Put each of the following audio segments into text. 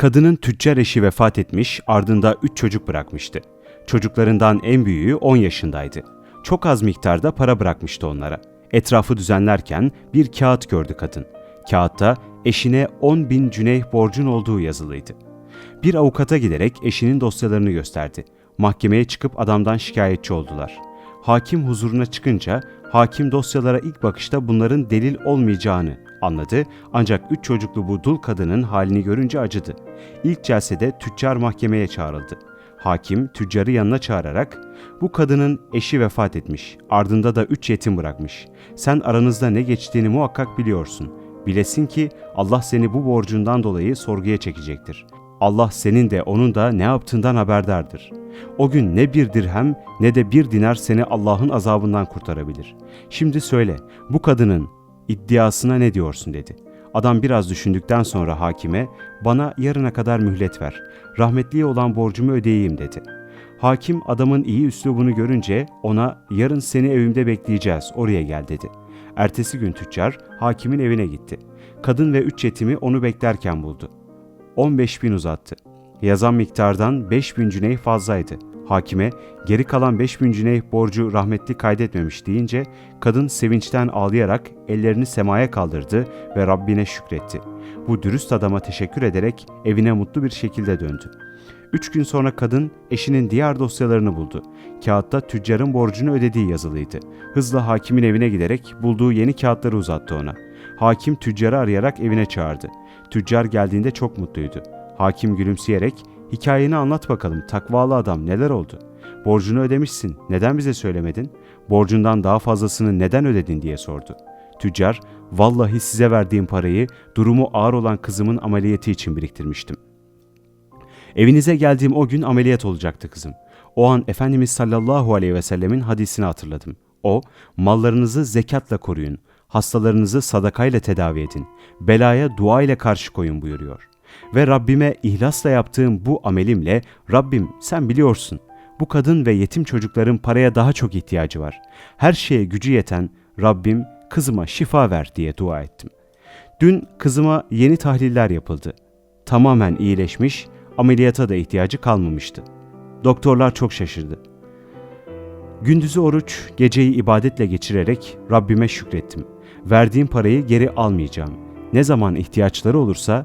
Kadının tüccar eşi vefat etmiş, ardında üç çocuk bırakmıştı. Çocuklarından en büyüğü 10 yaşındaydı. Çok az miktarda para bırakmıştı onlara. Etrafı düzenlerken bir kağıt gördü kadın. Kağıtta eşine 10 bin cüneyh borcun olduğu yazılıydı. Bir avukata giderek eşinin dosyalarını gösterdi. Mahkemeye çıkıp adamdan şikayetçi oldular. Hakim huzuruna çıkınca hakim dosyalara ilk bakışta bunların delil olmayacağını anladı ancak üç çocuklu bu dul kadının halini görünce acıdı. İlk celsede tüccar mahkemeye çağrıldı. Hakim tüccarı yanına çağırarak bu kadının eşi vefat etmiş, ardında da üç yetim bırakmış. Sen aranızda ne geçtiğini muhakkak biliyorsun. Bilesin ki Allah seni bu borcundan dolayı sorguya çekecektir. Allah senin de onun da ne yaptığından haberdardır. O gün ne bir dirhem ne de bir dinar seni Allah'ın azabından kurtarabilir. Şimdi söyle, bu kadının iddiasına ne diyorsun dedi. Adam biraz düşündükten sonra hakime, bana yarına kadar mühlet ver, rahmetliye olan borcumu ödeyeyim dedi. Hakim adamın iyi üslubunu görünce ona yarın seni evimde bekleyeceğiz, oraya gel dedi. Ertesi gün tüccar hakimin evine gitti. Kadın ve üç yetimi onu beklerken buldu. 15 bin uzattı. Yazan miktardan 5 bin cüneyh fazlaydı. Hakime geri kalan 5 bin cüneyh borcu rahmetli kaydetmemiş deyince kadın sevinçten ağlayarak ellerini semaya kaldırdı ve Rabbine şükretti. Bu dürüst adama teşekkür ederek evine mutlu bir şekilde döndü. Üç gün sonra kadın eşinin diğer dosyalarını buldu. Kağıtta tüccarın borcunu ödediği yazılıydı. Hızla hakimin evine giderek bulduğu yeni kağıtları uzattı ona. Hakim tüccarı arayarak evine çağırdı. Tüccar geldiğinde çok mutluydu. Hakim gülümseyerek hikayeni anlat bakalım takvalı adam neler oldu? Borcunu ödemişsin neden bize söylemedin? Borcundan daha fazlasını neden ödedin diye sordu. Tüccar vallahi size verdiğim parayı durumu ağır olan kızımın ameliyatı için biriktirmiştim. Evinize geldiğim o gün ameliyat olacaktı kızım. O an Efendimiz sallallahu aleyhi ve sellemin hadisini hatırladım. O, mallarınızı zekatla koruyun, hastalarınızı sadakayla tedavi edin, belaya dua ile karşı koyun buyuruyor. Ve Rabbime ihlasla yaptığım bu amelimle Rabbim sen biliyorsun bu kadın ve yetim çocukların paraya daha çok ihtiyacı var. Her şeye gücü yeten Rabbim kızıma şifa ver diye dua ettim. Dün kızıma yeni tahliller yapıldı. Tamamen iyileşmiş, ameliyata da ihtiyacı kalmamıştı. Doktorlar çok şaşırdı. Gündüzü oruç, geceyi ibadetle geçirerek Rabbime şükrettim. Verdiğim parayı geri almayacağım. Ne zaman ihtiyaçları olursa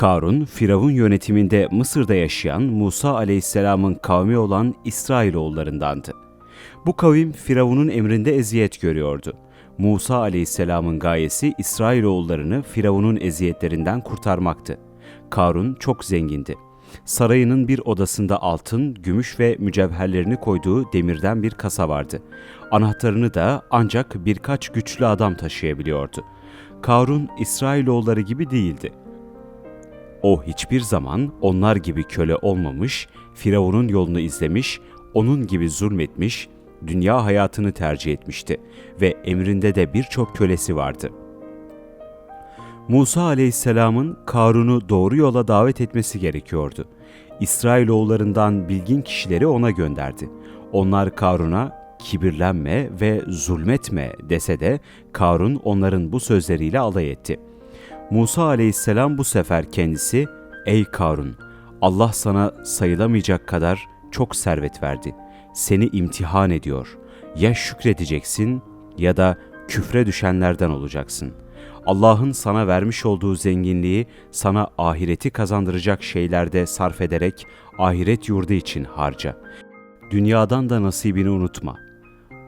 Karun, Firavun yönetiminde Mısır'da yaşayan Musa aleyhisselamın kavmi olan İsrailoğullarındandı. Bu kavim Firavun'un emrinde eziyet görüyordu. Musa aleyhisselamın gayesi İsrailoğullarını Firavun'un eziyetlerinden kurtarmaktı. Karun çok zengindi. Sarayının bir odasında altın, gümüş ve mücevherlerini koyduğu demirden bir kasa vardı. Anahtarını da ancak birkaç güçlü adam taşıyabiliyordu. Karun İsrailoğulları gibi değildi. O hiçbir zaman onlar gibi köle olmamış, Firavun'un yolunu izlemiş, onun gibi zulmetmiş, dünya hayatını tercih etmişti ve emrinde de birçok kölesi vardı. Musa aleyhisselamın Karun'u doğru yola davet etmesi gerekiyordu. İsrailoğullarından bilgin kişileri ona gönderdi. Onlar Karun'a kibirlenme ve zulmetme dese de Karun onların bu sözleriyle alay etti.'' Musa aleyhisselam bu sefer kendisi, ''Ey Karun, Allah sana sayılamayacak kadar çok servet verdi. Seni imtihan ediyor. Ya şükredeceksin ya da küfre düşenlerden olacaksın. Allah'ın sana vermiş olduğu zenginliği sana ahireti kazandıracak şeylerde sarf ederek ahiret yurdu için harca. Dünyadan da nasibini unutma.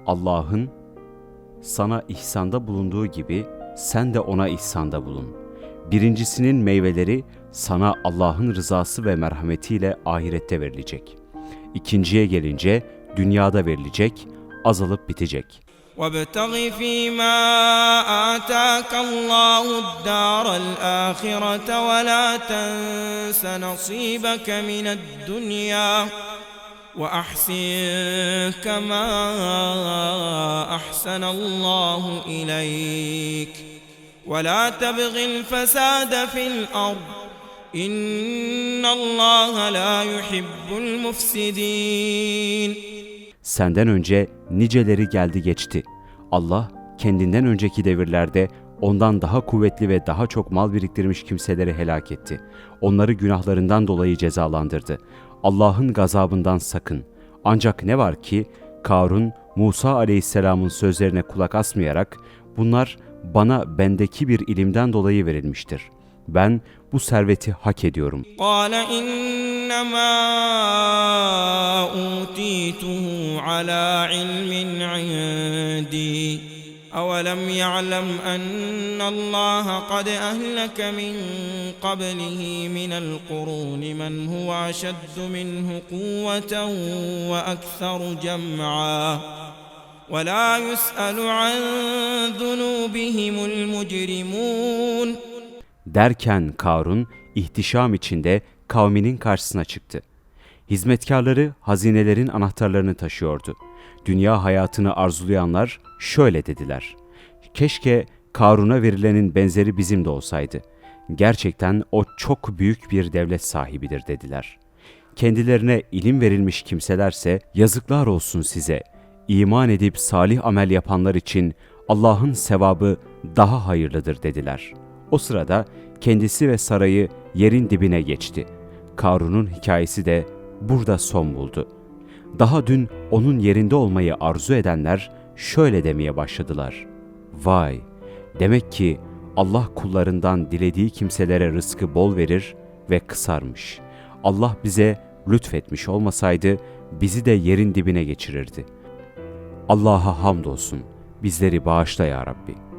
Allah'ın sana ihsanda bulunduğu gibi sen de ona ihsanda bulun. Birincisinin meyveleri sana Allah'ın rızası ve merhametiyle ahirette verilecek. İkinciye gelince dünyada verilecek, azalıp bitecek. وابتغ فيما آتاك الله الدار الآخرة ولا تنس نصيبك من الدنيا وأحسن كما أحسن الله إليك ولا تبغ الفساد في الأرض إن الله لا يحب المفسدين Senden önce niceleri geldi geçti. Allah kendinden önceki devirlerde ondan daha kuvvetli ve daha çok mal biriktirmiş kimseleri helak etti. Onları günahlarından dolayı cezalandırdı. Allah'ın gazabından sakın. Ancak ne var ki Karun Musa aleyhisselamın sözlerine kulak asmayarak bunlar bana bendeki bir ilimden dolayı verilmiştir. Ben bu serveti hak ediyorum. قال إنما أوتيته على علم عندي أولم يعلم أن الله قد أهلك من قبله من القرون من هو أشد منه قوة وأكثر جمعا ولا يسأل عن ذنوبهم المجرمون Derken Karun ihtişam içinde kavminin karşısına çıktı. Hizmetkarları hazinelerin anahtarlarını taşıyordu. Dünya hayatını arzulayanlar şöyle dediler. Keşke Karun'a verilenin benzeri bizim de olsaydı. Gerçekten o çok büyük bir devlet sahibidir dediler. Kendilerine ilim verilmiş kimselerse yazıklar olsun size. İman edip salih amel yapanlar için Allah'ın sevabı daha hayırlıdır dediler. O sırada kendisi ve sarayı yerin dibine geçti. Karun'un hikayesi de burada son buldu. Daha dün onun yerinde olmayı arzu edenler şöyle demeye başladılar. Vay! Demek ki Allah kullarından dilediği kimselere rızkı bol verir ve kısarmış. Allah bize lütfetmiş olmasaydı bizi de yerin dibine geçirirdi. Allah'a hamdolsun. Bizleri bağışla ya Rabbi.''